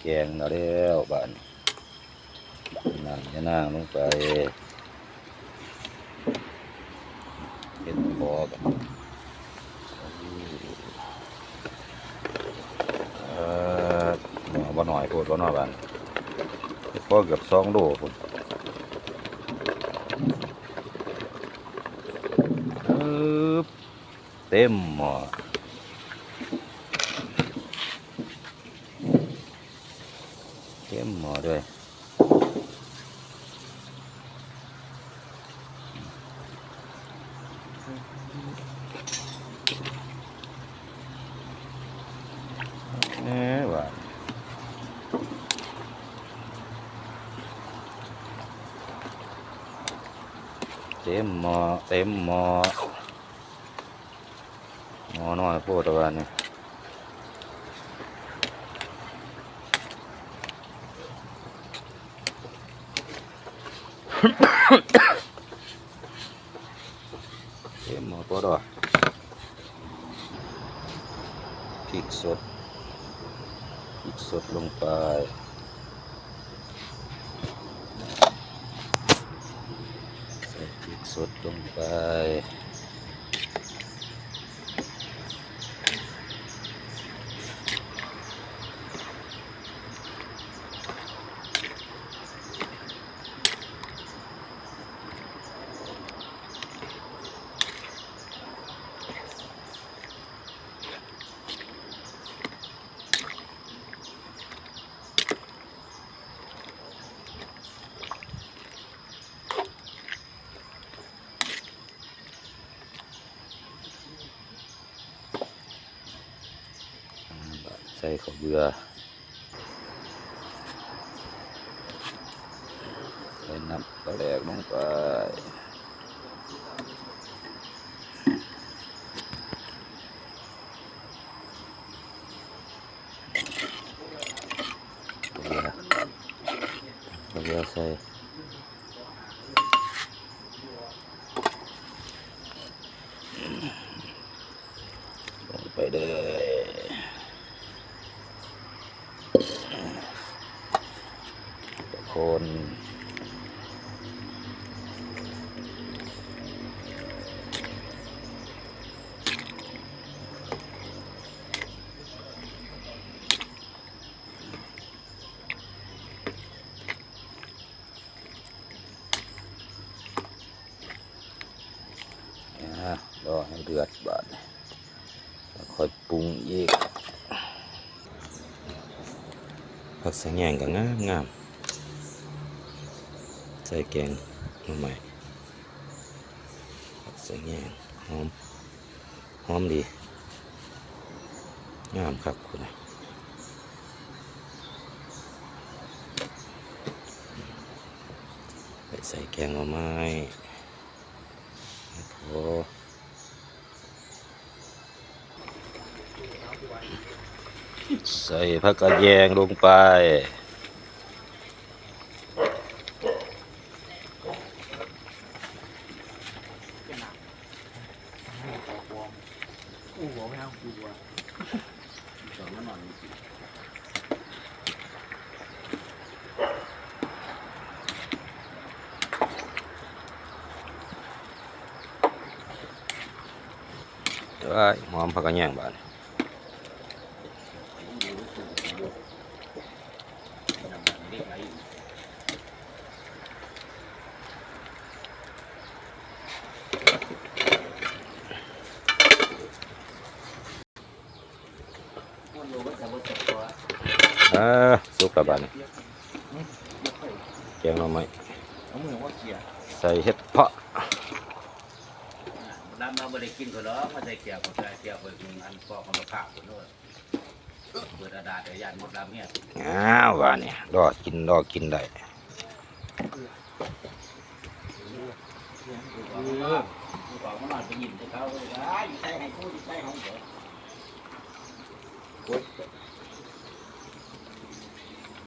แกงเราแล้วบ้านนั่งจะนั่งลงไปเห็นพอกันเอ่อยบ่หน่อยพูดบ่หน่อยบ้านพอเกือบสองโลพุ่นเต็มหม้อ เต็มหม้อ ด้วย เอ๊ะว่าเต็มหมอเต็มหมอหมอน้อยโพดตะวันนี่ เอ็มหมอโพดอะพริกสดพริกสดลงไปใส่พริกสดลงไป ใส่ข้าวเบื่อใส่น้ำปลาแดกลงไปข้าวเบื่อข้าวเบื่อใส่ลงไปเลย คน รอให้เดือดบาดแล้วค่อยปรุงอีกผักสะแงงก็งามงาม ใส่แกงหน่อไม้ผักสะแงงหอม หอมดี งามครับคุณนะใส่แกงหน่อไม้โอ้ใส่ผักกระแยงลงไป อู้หัวไม่เอากูอะสอนมาหน่อย ว้ายหอมผักกระแยงบาด น้ำมาบริกินก็ร้องมาใส่เกี่ยวกับเกี่ยวกังอันปอกของมาพร้าวคนโน้นเปิดอาดาแต่ยานหมดลำเนี่ยอ้าวว่าเนี่ยรอกินรอกินได้โอ้ย